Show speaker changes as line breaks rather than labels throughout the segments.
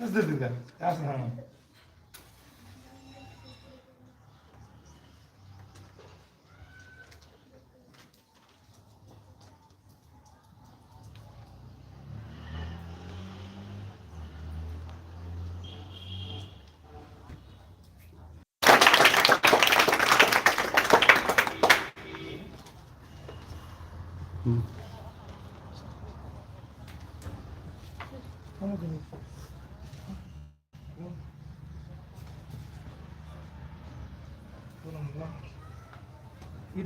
तसं देतील का असं हा.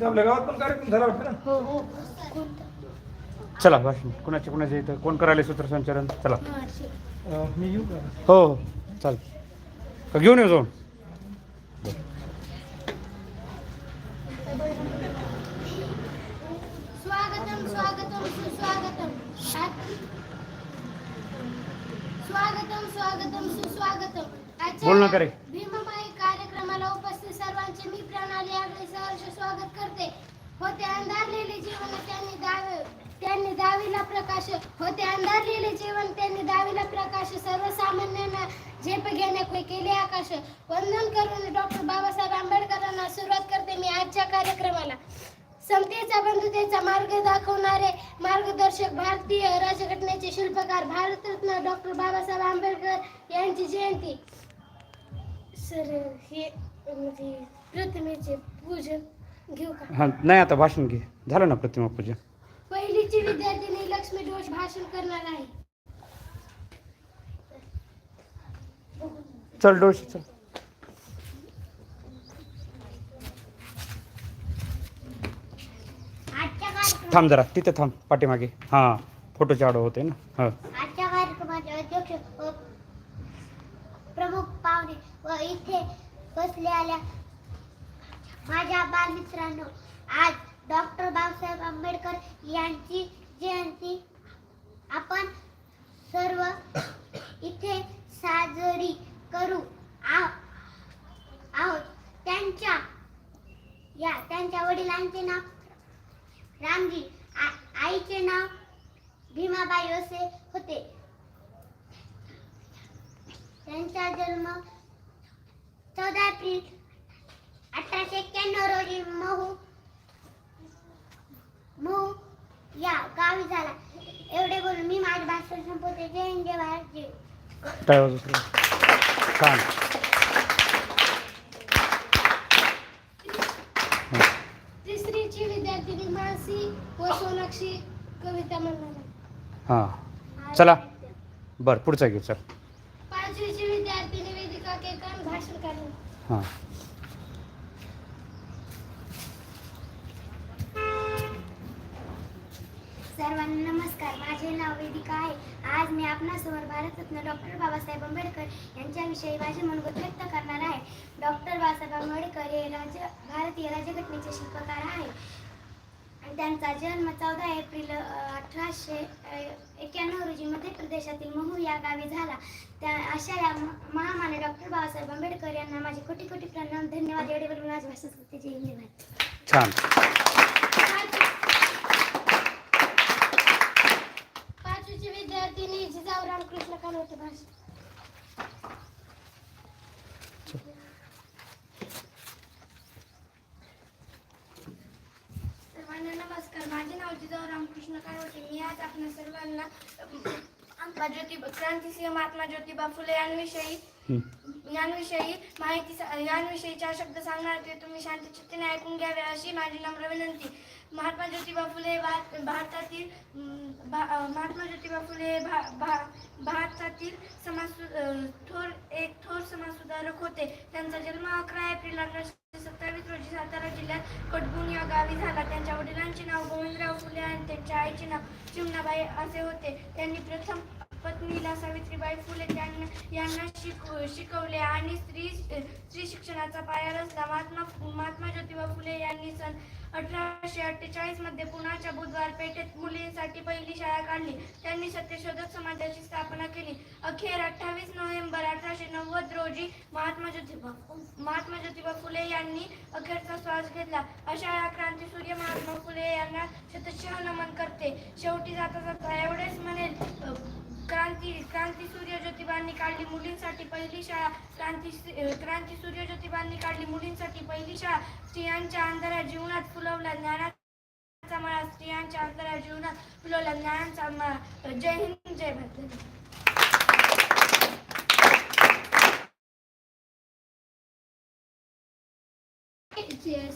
इथं आपल्या गावात पण कार्यक्रम झाला वाटतं ना?
हो हो.
चला भाषण कुणाचे कुणाचे इथं? कोण करायला सूत्रसंचालन? चला.
अं, मी येऊ का?
हो हो. चाल का घेऊन येऊ जाऊन?
स्वागतम स्वागतम सुस्वागतम. स्वागतम स्वागतम सुस्वागतम. आजच्या
बोल ना करे
कार्यक्रमाला उपस्थित सर्वांचे मी प्रणाली आपले सहर्ष स्वागत करते. होते अंधारलेले जीवन त्यांनी दावे त्यांनी दावीला प्रकाश. होते अंधारलेले जीवन त्यांनी दावीला प्रकाश. सर्वसामान्यांना झेप घेणे केले आकाश. वंदन करून डॉक्टर बाबासाहेब आंबेडकरांना सुरुवात करते मी आजच्या कार्यक्रमाला. समतेचा बंधुतेचा मार्ग दाखवणारे मार्गदर्शक भारतीय राजघटनेचे शिल्पकार भारतरत्न डॉक्टर बाबासाहेब आंबेडकर यांची जयंती. सर हे प्रतिमेचे पूजन घेऊ का?
हां नाही आता भाषण घे. झालं ना प्रतिमा पूजन
पहिलीची विद्यार्थिनी लक्ष्मी जोश भाषण करणार आहे.
चल डोळशी चल. थांब जरा तिथे थांब पाठीमागे. हां फोटोचे आडो होते ना. हां.
आजच्या कार्यक्रमाचे अध्यक्ष व प्रमुख पाहुणे व इथे बसलेल्या माझ्या बालमित्रांनो आज डॉक्टर बाबासाहेब आंबेडकर यांची जयंती. आपण सर्व इथे साजरी करू आहोत. त्यांच्या या त्यांच्या वडिलांचे नाव रामजी आईचे नाव भीमाबाई असे होते. त्यांचा जन्म चौदा एप्रिल अठराशे एक्क्याण्णव रोजी महू महू या गावी झाला. एवढे बोलून मी माझे भाषण संपवते. जय हिंद जय भारत जय
काय वाजत छान.
तिसरीची विद्यार्थिनी मानसी व सोनाक्षी कविता म्हणणार
हां. चला. बरं पुढचा घे चल
पाचवीची विद्यार्थिनी वेदिका केकन भाषण करणार
हां.
सर्वांना नमस्कार. माझे नाव वेदिका आहे. आज मी आपणासमोर भारतरत्न डॉक्टर बाबासाहेब आंबेडकर यांच्याविषयी माझे मनोगत व्यक्त करणार आहे. डॉक्टर बाबासाहेब आंबेडकर हे राज्य भारतीय राज्यघटनेचे शिल्पकार आहे आणि त्यांचा जन्म चौदा एप्रिल अठराशे एक्क्याण्णव रोजी मध्य प्रदेशातील महू या गावी झाला. त्या अशा या महामान्य डॉक्टर बाबासाहेब आंबेडकर यांना माझे कोटी कोटी प्रणाम धन्यवाद एवढे बोलून माझे भाषण संपते. जय हिंद भारत.
छान
पाचवीची विद्यार्थिनी जिजाऊ रामकृष्ण कानोटे भाषण सर्वांना नमस्कार माझे नाव जिजाऊ रामकृष्ण कानोटे मी आज आपल्या सर्वांना क्रांतीसिंह महात्मा ज्योतिबा फुले यांविषयी. यांविषयी माहिती सा- यांविषयी चार शब्द सांगणार ते तुम्ही शांत चित्तेने ऐकून घ्यावे अशी माझी नम्र विनंती. महात्मा ज्योतिबा फुले भारतातील भा- महात्मा ज्योतिबा फुले भा- भा- भारतातील समाज थोर एक थोर समाजसुधारक होते. त्यांचा जन्म अकरा एप्रिल अठराशे सत्तावीस रोजी सातारा जिल्ह्यात कटबुन या गावी झाला. त्यांच्या वडिलांचे नाव गोविंदराव फुले आणि त्यांच्या आईचे नाव चिमणाबाई असे होते. त्यांनी प्रथम पत्नीला सावित्रीबाई फुले त्यांना यांना शिक शिकवले आणि स्त्री स्त्री शिक्षणाचा पाया रचला. महात्मा महात्मा ज्योतिबा फुले यांनी सन अठराशे अठ्ठेचाळीसमध्ये पुण्याच्या बुधवार पेठेत मुलींसाठी पहिली शाळा काढली. त्यांनी सत्यशोधक समाजाची स्थापना केली. अखेर अठ्ठावीस नोव्हेंबर अठराशे नव्वद रोजी महात्मा ज्योतिबा महात्मा ज्योतिबा फुले यांनी अखेरचा श्वास घेतला. अशा या क्रांतीसूर्य महात्मा फुले यांना शतशः नमन करते. शेवटी जाता जाता एवढेच म्हणेल. क्रांती क्रांती सूर्य ज्योतिबा ज्योतिबांनी काढली मुलींसाठी पहिली शाळा. क्रांती क्रांती सूर्य ज्योतिबांनी काढली मुलींसाठी पहिली शाळा. स्त्रियांच्या अंधाऱ्या जीवनात फुलवला ज्ञानाचा मळा. स्त्रियांच्या अंधाऱ्या जीवनात फुलवला ज्ञानाचा मळा. जय हिंद जय भारत.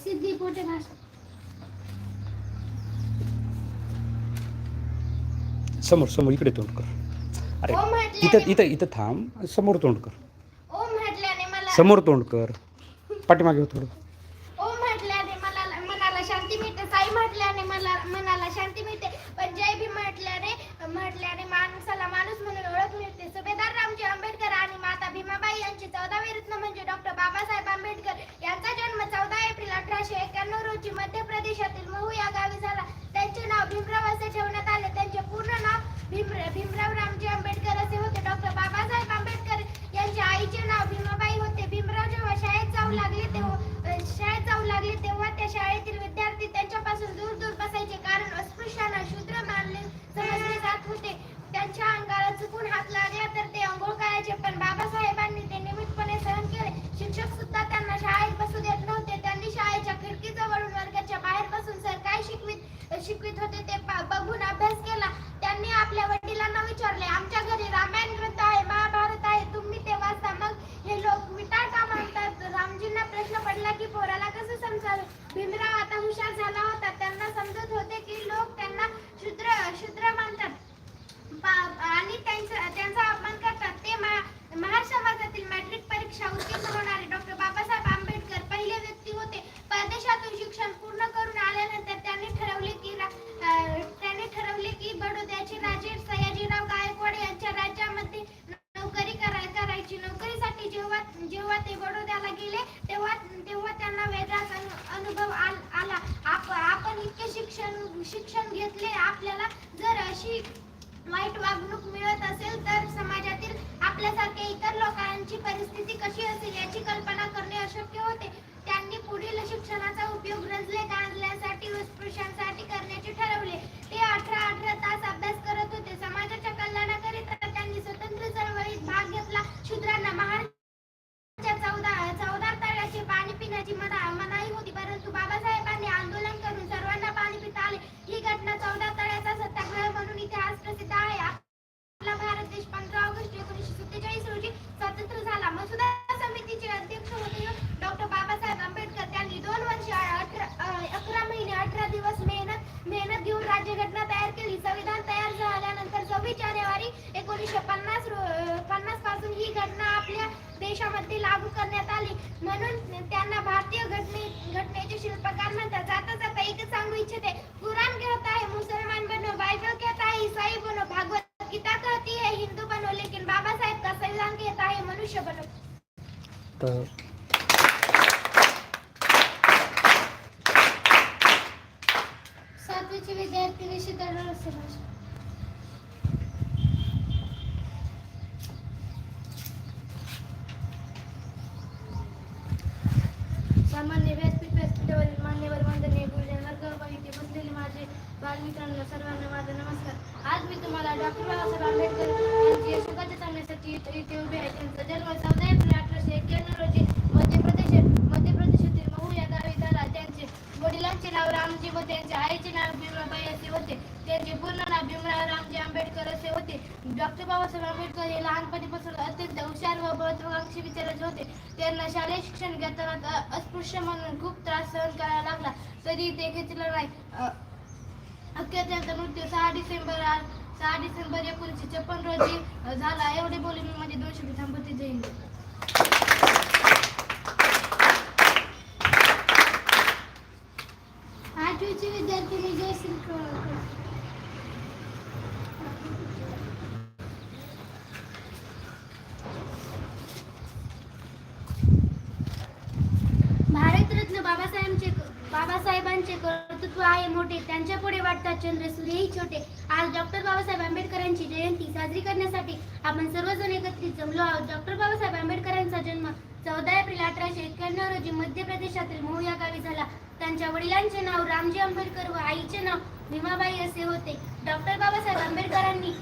सिद्धी पोटे भाषा
समोर समोर इकडे तोंड कर. अरे
ओ म्हटल्याने-
इथं इथं इथं थांब. समोर तोंड कर
ओ म्हटल्याने मला
समोर तोंड कर पाठीमागे हो थोडं.
ओ म्हटल्याने मला मनाला शांती मिळते. साई म्हटल्याने मला मनाला शांती मिळते. पण जय भीम म्हटल्याने म्हटल्याने माणसाला माणूस म्हणून ओळख मिळते. सुभेदार रामजी आंबेडकर आणि माता भीमाबाई यांची चौदावी रत्न म्हणजे डॉक्टर बाबासाहेब आंबेडकर यांचा जन्म चौदा एप्रिल अठराशे एक्क्याण्णव रोजी मध्य प्रदेशातील महू या गावी झाला त्यांचे नाव भीमराव असे ठेवण्यात आले त्यांचे पूर्ण नाव भीम भीमराव रामजी आंबेडकर असे होते डॉक्टर बाबासाहेब आंबेडकर यांच्या आईचे नाव भीमाबाई होते भीमराव जेव्हा शाळेत जाऊ लागले तेव्हा अ, शाळेत जाऊ लागले तेव्हा त्या शाळेतील विद्यार्थी त्यांच्यापासून दूर दूर बसायचे कारण अस्पृश्यांना शूद्र मानले समजले जात होते त्यांच्या अंगाला चुकून हात लागला तर ते अंघोळ करायचे पण बाबासाहेबांनी ते नियमितपणे सहन केले शिक्षक सुद्धा त्यांना शाळेत बसू देत नव्हते त्यांनी शाळेच्या खिडकीजवळून वर्गाच्या बाहेर बसून सर काय शिकवित शिकवित होते ते पा- बघून अभ्यास केला त्यांनी आपल्या वडिलांना विचारले आमच्या घरी रामायण ग्रंथ आहे महाभारत आहे तुम्ही ते वाचता मग हे लोक विटाळ का मानतात रामजींना प्रश्न पडला की पोराला कसं समजावे भीमराव आता हुशार झाला होता त्यांना समजत होते की लोक त्यांना शूद्र शूद्र मानतात पा- आणि त्यांचा त्यांचा अपमान करतात ते महा- महार समाजातील मॅट्रिक परीक्षा उत्तीर्ण होणारे डॉक्टर बाबासाहेब आंबेडकर पहिले व्यक्ती होते परदेशातून शिक्षण पूर्ण करून आल्यानंतर त्यांनी ठरवले की रा- अं, त्यांनी ठरवले की बडोद्याचे राजे सयाजीराव गायकवाड यांच्या राज्यामध्ये नोकरी करा- करायची नोकरीसाठी जेव्हा जेव्हा ते बडोद्याला गेले तेव्हा तेव्हा त्यांना वेगळाच अनु- अनुभव आल- आला आप- आपण इतके शिक्षण घेतले. आपल्याला जर अशी वाईट वागणूक मिळत असेल तर समाजातील आपल्यासारख्या इतर लोकांची परिस्थिती कशी असेल याची कल्पना करणे अशक्य होते. त्यांनी पुढील शिक्षणाचा उपयोग रजले गांजल्यासाठी व करण्याचे ठरवले ते अठरा अठरा तास अभ्यास करत होते समाजाच्या कल्याणाकरिता त्यांनी स्वतंत्र चळवळीत भाग घेतला शूद्रांना महाराष्ट्राच्या चौदा चौदा तळ्याचे पाणी पिण्याची मना मनाई होती परंतु बाबासाहेबांनी आंदोलन करून सर्वांना पाणी पिता आले ही घटना चौदा तळ्याचा सत्याग्रह म्हणून इतिहास प्रसिद्ध आहे आपला भारत देश पंधरा ऑगस्ट एकोणीसशे सत्तेचाळीस रोजी स्वतंत्र झाला मसुदा समितीचे अध्यक्ष होते डॉक्टर बाबासाहेब आंबेडकर त्यांनी दोन वर्ष अठरा अं, अकरा महिने अठरा दिवस मेहनत मेहनत घेऊन राज्यघटना तयार केली संविधान तयार झाल्यानंतर सव्वीस जानेवारी एकोणीसशे पन्नास रो- पन्नासपासून ही घटना आपल्या देशामध्ये लागू करण्यात आली. म्हणून त्यांना भारतीय घटने घटनेचे शिल्पकार म्हणतात. जाता जाता एकच सांगू इच्छिते कुरान कहता है मुसलमान बनो बाइबल कहता है ईसाई बनो भागवत गीता कहती है हिंदू बनो लेकिन बाबा साहेब का संविधान कहता है मनुष्य बनो.
तर
सातवीचे विद्यार्थी निशिता बालमित्रांनो सर्वांना माझा नमस्कार. आज मी तुम्हाला डॉक्टर बाबासाहेब आंबेडकर यांची यशोगाथा सांगण्यासाठी इथे उभे आहे. त्यांचा जन्म चौदा एप्रिल अठराशे एक्क्याण्णव रोजी मध्य प्रदेश मध्य प्रदेशातील महू या गावी झाला. त्यांचे वडिलांचे नाव रामजी व त्यांच्या आईचे नाव भीमराबाई असे होते. त्यांचे पूर्ण नाव भीमराव रामजी आंबेडकर असे होते. डॉक्टर बाबासाहेब आंबेडकर हे लहानपणीपासून अत्यंत हुशार व महत्वाकांक्षी विचाराचे होते. त्यांना शालेय शिक्षण घेताना अस्पृश्य म्हणून खूप त्रास सहन करावा लागला. तरी ते घेतलं नाही. अ, मृत्यू सहा डिसेंबर सहा डिसेंबर एकोणीसशे छप्पन रोजी झाला. एवढे बोलून मी माझे दोन शब्द थांबवते. जय हिंद. आठवीचे विद्यार्थी जयश्री भारतरत्न बाबासाहेबांचे बाबासाहेबांचे कर्तृत्व आहे मोठे त्यांच्या पुढे वाटतात चंद्र सूर्यही छोटे. आज डॉक्टर बाबासाहेब आंबेडकरांची जयंती साजरी करण्यासाठी आपण सर्वजण एकत्रित जमलो आहोत. डॉक्टर बाबासाहेब आंबेडकरांचा जन्म चौदा एप्रिल अठराशे एक्क्याण्णव रोजी मध्य प्रदेशातील मोह या गावी झाला. त्यांच्या वडिलांचे नाव रामजी आंबेडकर व आईचे नाव भीमाबाई असे होते. डॉक्टर बाबासाहेब आंबेडकरांनी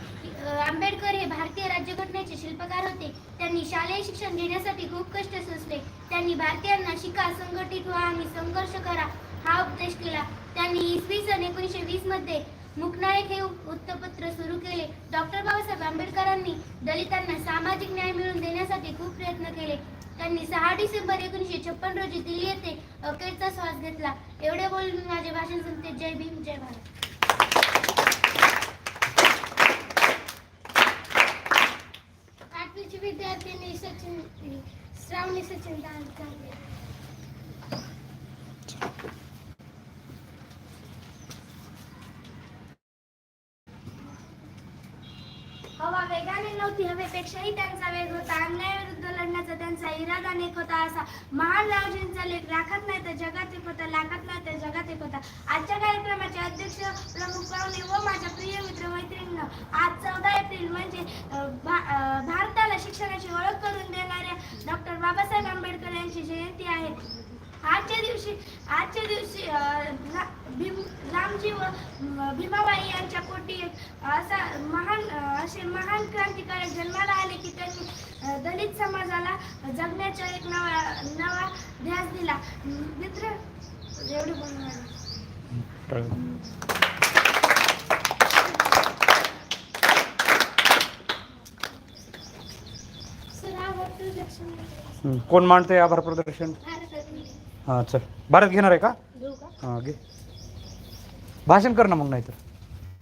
आंबेडकर हे भारतीय राज्यघटनेचे शिल्पकार होते. त्यांनी शालेय शिक्षण घेण्यासाठी खूप कष्ट सोसले त्यांनी भारतीयांना शिका संघटित व्हा आणि संघर्ष करा. हा उपदेश केला. त्यांनी इसवी सन एकोणीसशे वीसमध्ये मुकनायक हे वृत्तपत्र सुरू केले. डॉक्टर बाबासाहेब आंबेडकरांनी दलितांना सामाजिक न्याय मिळवून देण्यासाठी खूप प्रयत्न केले. त्यांनी सहा डिसेंबर एकोणीसशे छप्पन रोजी दिल्ली येथे अखेरचा श्वास घेतला. एवढे बोलून माझे भाषण संपते. जय भीम जय भारत. आठवीची विद्यार्थ्यांनी सचिन श्रावणी सचिन दांडे
हवा वेगाने नव्हती हवेपेक्षाही त्यांचा वेग होता. अन्यायाविरुद्ध लढण्याचा त्यांचा इरादा नेक होता असा महान रावजींचा लेख. राखत नाही तर जगात एक होता लाखत नाही तर जगात एक होता आजच्या कार्यक्रमाचे अध्यक्ष प्रमुख पाहुणे व माझ्या प्रिय मित्र मैत्रिणींना आज चौदा एप्रिल म्हणजे भा- भारताला शिक्षणाची ओळख करून देणाऱ्या डॉक्टर बाबासाहेब आंबेडकर यांची जयंती आहे आजच्या दिवशी आजच्या दिवशी भीम रामजी व भीमाबाई यांच्या पोटी असा महान असे महान क्रांतिकारक जन्माला आले की त्यांनी दलित समाजाला जगण्याचा एक नवा नवा ध्यास दिला. मित्र एवढे
हं. कोण मांडते आभार प्रदर्शन? हां चल. भारत घेणार आहे का?
घेऊ का?
हां घे. भाषण कर ना मग नाहीतर.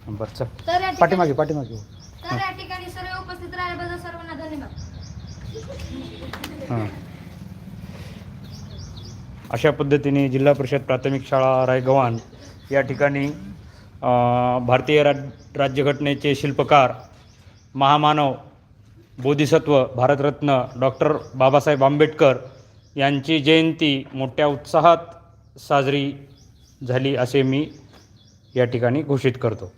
बरं चल.
तर या ठिकाणी-
पाठीमागे पाठीमागे.
तर या ठिकाणी सर्व उपस्थित राहिल्याबद्दल सर्वांना धन्यवाद.
हां. अशा पद्धतीने जिल्हा परिषद प्राथमिक शाळा रायगव्हाण या ठिकाणी अं, भारतीय राज राज्यघटनेचे शिल्पकार महामानव बोधिसत्व भारतरत्न डॉक्टर बाबासाहेब आंबेडकर यांची जयंती मोठ्या उत्साहात साजरी झाली असे मी या ठिकाणी घोषित करतो.